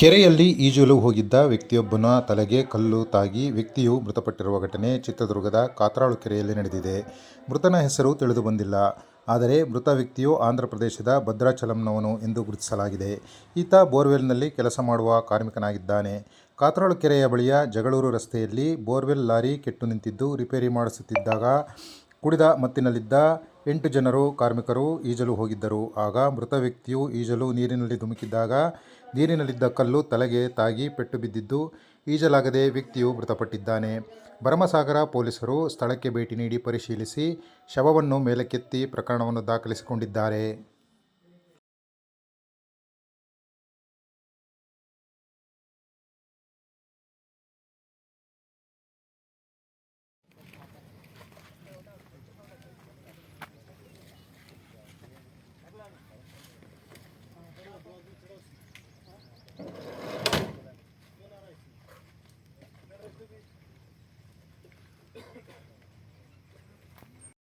ಕೆರೆಯಲ್ಲಿ ಈಜಲು ಹೋಗಿದ್ದ ವ್ಯಕ್ತಿಯೊಬ್ಬನ ತಲೆಗೆ ಕಲ್ಲು ತಾಗಿ ವ್ಯಕ್ತಿಯು ಮೃತಪಟ್ಟಿರುವ ಘಟನೆ ಚಿತ್ರದುರ್ಗದ ಕಾತ್ರಾಳು ಕೆರೆಯಲ್ಲಿ ನಡೆದಿದೆ. ಮೃತನ ಹೆಸರು ತಿಳಿದು ಬಂದಿಲ್ಲ. ಆದರೆ ಮೃತ ವ್ಯಕ್ತಿಯು ಆಂಧ್ರ ಪ್ರದೇಶದ ಭದ್ರಾಚಲಂನವನು ಎಂದು ಗುರುತಿಸಲಾಗಿದೆ. ಈತ ಬೋರ್ವೆಲ್ನಲ್ಲಿ ಕೆಲಸ ಮಾಡುವ ಕಾರ್ಮಿಕನಾಗಿದ್ದಾನೆ. ಕಾತ್ರಾಳು ಕೆರೆಯ ಬಳಿಯ ಜಗಳೂರು ರಸ್ತೆಯಲ್ಲಿ ಬೋರ್ವೆಲ್ ಲಾರಿ ಕೆಟ್ಟು ನಿಂತಿದ್ದು ರಿಪೇರಿ ಮಾಡಿಸುತ್ತಿದ್ದಾಗ ಕುಡಿದ ಮತ್ತಿನಲ್ಲಿದ್ದ ಎಂಟು ಜನರು ಕಾರ್ಮಿಕರು ಈಜಲು ಹೋಗಿದ್ದರು. ಆಗ ಮೃತ ವ್ಯಕ್ತಿಯು ಈಜಲು ನೀರಿನಲ್ಲಿ ಧುಮುಕಿದ್ದಾಗ ನೀರಿನಲ್ಲಿದ್ದ ಕಲ್ಲು ತಲೆಗೆ ತಾಗಿ ಪೆಟ್ಟು ಬಿದ್ದಿದ್ದು ಈಜಲಾಗದೆ ವ್ಯಕ್ತಿಯು ಮೃತಪಟ್ಟಿದ್ದಾನೆ. ಭರಮಸಾಗರ ಪೊಲೀಸರು ಸ್ಥಳಕ್ಕೆ ಭೇಟಿ ನೀಡಿ ಪರಿಶೀಲಿಸಿ ಶವವನ್ನು ಮೇಲಕ್ಕೆತ್ತಿ ಪ್ರಕರಣವನ್ನು ದಾಖಲಿಸಿಕೊಂಡಿದ್ದಾರೆ.